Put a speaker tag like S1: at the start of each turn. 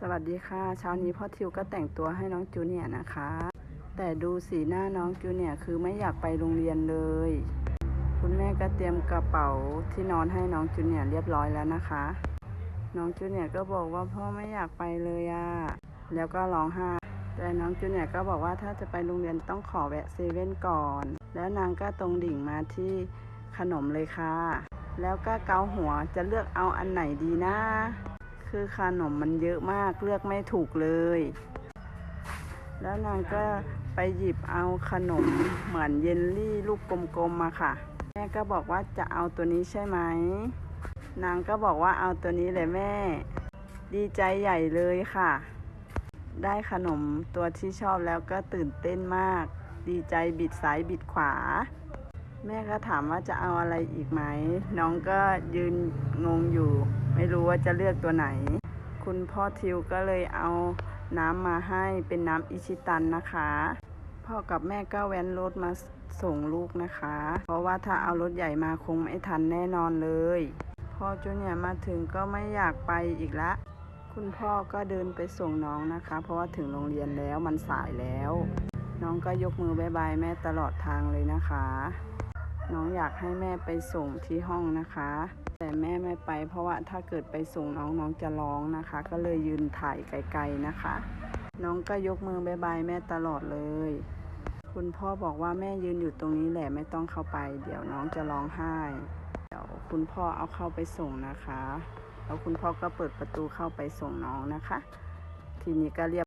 S1: สวัสดีค่ะ เช้านี้พ่อทิวก็แต่งตัวให้น้องจูเนียนะคะ แต่ดูสีหน้าน้องจูเนียคือไม่อยากไปโรงเรียนเลย คุณแม่ก็เตรียมกระเป๋าที่นอนให้น้องจูเนียเรียบร้อยแล้วนะคะ น้องจูเนียก็บอกว่าพ่อไม่อยากไปเลยอะแล้วก็ร้องไห้แต่น้องจูเนียก็บอกว่าถ้าจะไปโรงเรียนต้องขอแวะเซเว่นก่อน แล้วนางก็ตรงดิ่งมาที่ขนมเลยค่ะ แล้วก็เกาหัวจะเลือกเอาอันไหนดีนะ คือขนมมันเยอะมากเลือกไม่ถูกเลย แล้วนางก็ไปหยิบเอาขนมเหมือนเยลลี่ลูกกลมๆมาค่ะ แม่ก็บอกว่าจะเอาตัวนี้ใช่ไหม นางก็บอกว่าเอาตัวนี้เลยแม่ ดีใจใหญ่เลยค่ะ ได้ขนมตัวที่ชอบแล้วก็ตื่นเต้นมาก ดีใจบิดซ้ายบิดขวา แม่ก็ถามว่าจะเอาอะไรอีกไหม น้องก็ยืนงงอยู่ รู้ว่าจะเลือกตัวไหน คุณพ่อทิวก็เลยเอาน้ำมาให้เป็นน้ำอิชิตันนะคะ พ่อกับแม่ก็แว้นรถมาส่งลูกนะคะ เพราะว่าถ้าเอารถใหญ่มาคงไม่ทันแน่นอนเลย พ่อจูเนียมาถึงก็ไม่อยากไปอีกละ คุณพ่อก็เดินไปส่งน้องนะคะ เพราะว่าถึงโรงเรียนแล้วมันสายแล้ว น้องก็ยกมือบายบายแม่ตลอดทางเลยนะคะ น้องอยากให้แม่ไปส่งที่ห้องนะคะ แต่แม่ไม่ไปเพราะว่าถ้าเกิดไปส่งน้องน้องจะร้องนะคะ ก็เลยยืนถ่ายไกลๆนะคะ น้องก็ยกมือบายบายแม่ตลอดเลย คุณพ่อบอกว่าแม่ยืนอยู่ตรงนี้แหละไม่ต้องเข้าไป เดี๋ยวน้องจะร้องไห้ เดี๋ยวคุณพ่อเอาเข้าไปส่งนะคะ แล้วคุณพ่อก็เปิดประตูเข้าไปส่งน้องนะคะ ทีนี้ก็เรียบ